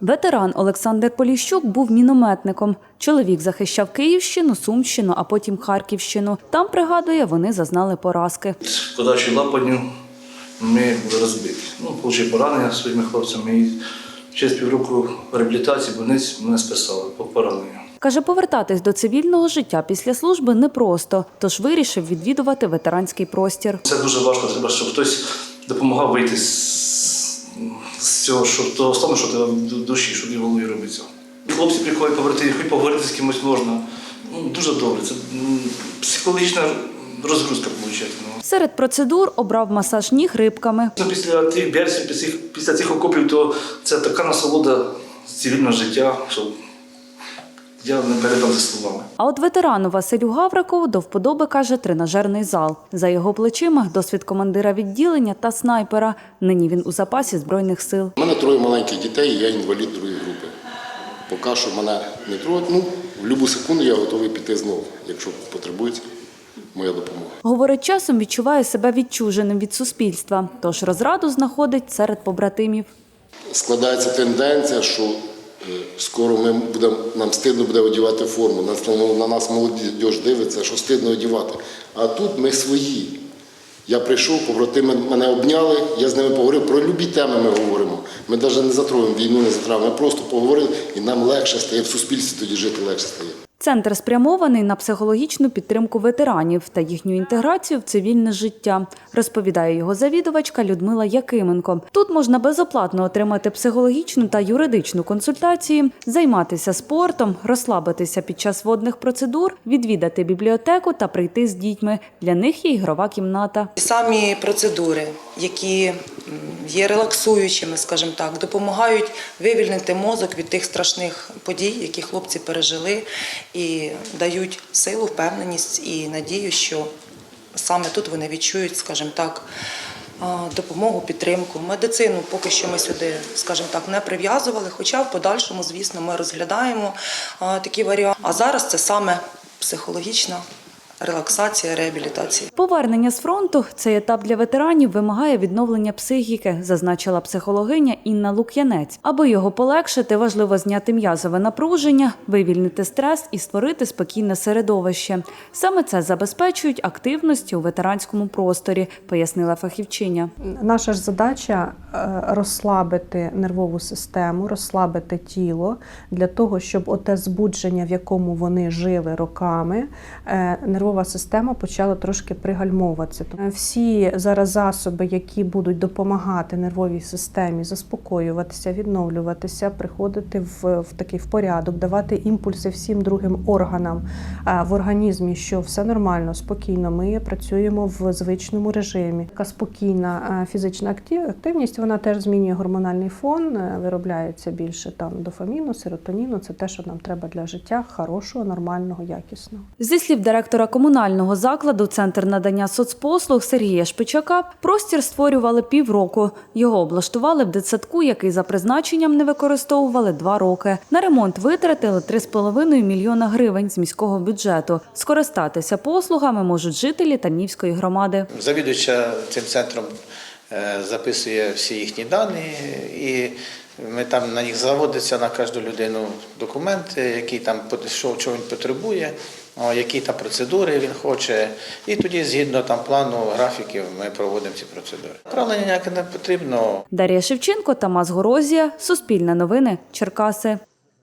Ветеран Олександр Поліщук був мінометником. Чоловік захищав Київщину, Сумщину, а потім Харківщину. Там, пригадує, вони зазнали поразки. Подачі лапанню ми були розбиті. Ну, отримали поранення своїми хлопцями і через півроку реабілітації больниць мене списали по пораненню. Каже, повертатись до цивільного життя після служби непросто, тож вирішив відвідувати ветеранський простір. Це дуже важко, треба, щоб хтось допомагав вийти з, з цього, що, того стану, що ти в душі, що в голові робиться. Хлопці приходять поверти, хоч поговорити з кимось можна. Ну, дуже добре. Це психологічна розгрузка виходить. Ну. Серед процедур обрав масаж ніг рибками. Ну, Після тих берсів, після цих, після цих окопів, то це така насолода цивільного життя, що я не передам за словами. А от ветерану Василю Гаврикову до вподоби каже тренажерний зал. За його плечима досвід командира відділення та снайпера. Нині він у запасі збройних сил. У мене троє маленьких дітей, я інвалід другої групи. Поки що мене не троють. Ну, в будь-яку секунду я готовий піти знову, якщо потребується моя допомога. Говорить, часом відчуває себе відчуженим від суспільства, тож розраду знаходить серед побратимів. Складається тенденція, що скоро ми будемо, нам стидно буде одягати форму. На нас молодіж дивиться, що стидно одягати. А тут ми свої. Я прийшов, побратими мене обняли, я з ними поговорив. Про любі теми ми говоримо. Ми навіть не затроїмо війну, не затравимо. Ми просто поговорили, і нам легше стає в суспільстві тоді жити легше стає. Центр спрямований на психологічну підтримку ветеранів та їхню інтеграцію в цивільне життя, розповідає його завідувачка Людмила Якименко. Тут можна безоплатно отримати психологічну та юридичну консультації, займатися спортом, розслабитися під час водних процедур, відвідати бібліотеку та прийти з дітьми. Для них є ігрова кімната. Самі процедури, які є релаксуючими, скажімо так, допомагають вивільнити мозок від тих страшних подій, які хлопці пережили, і дають силу, впевненість і надію, що саме тут вони відчують, скажімо так, допомогу, підтримку. Медицину поки що ми сюди, скажімо так, не прив'язували, хоча в подальшому, звісно, ми розглядаємо такі варіанти. А зараз це саме психологічна релаксація, реабілітація. Повернення з фронту цей етап для ветеранів вимагає відновлення психіки, зазначила психологиня Інна Лук'янець. Аби його полегшити, важливо зняти м'язове напруження, вивільнити стрес і створити спокійне середовище. Саме це забезпечують активності у ветеранському просторі, пояснила фахівчиня. Наша ж задача е, розслабити нервову систему, розслабити тіло для того, щоб оте збудження, в якому вони жили роками, е, нервова система почала трошки пригальмовуватися. Е, Всі зараз засоби, які будуть допомагати нервовій системі заспокоюватися, відновлюватися, приходити в, в такий в порядок, давати імпульси всім другим органам е, в організмі, що все нормально, спокійно. Ми працюємо в звичному режимі. Така спокійна е, фізична активність вона теж змінює гормональний фон, виробляється більше там дофаміну, серотоніну. Це те, що нам треба для життя хорошого, нормального, якісного. Зі слів директора комунального закладу Центр надання соцпослуг Сергія Шпичака, простір створювали півроку. Його облаштували в дитсадку, який за призначенням не використовували два роки. На ремонт витратили 3,5 мільйона гривень з міського бюджету. Скористатися послугами можуть жителі Тарнівської громади. Завідувача цим центром е, записує всі їхні дані, і ми там на них заводиться на кожну людину документи, який там що, чого він потребує, які там процедури він хоче. І тоді, згідно там плану графіків, ми проводимо ці процедури. Правлення ніяке не потрібно. Дар'я Шевченко, Тамас Горозія, Суспільне новини, Черкаси.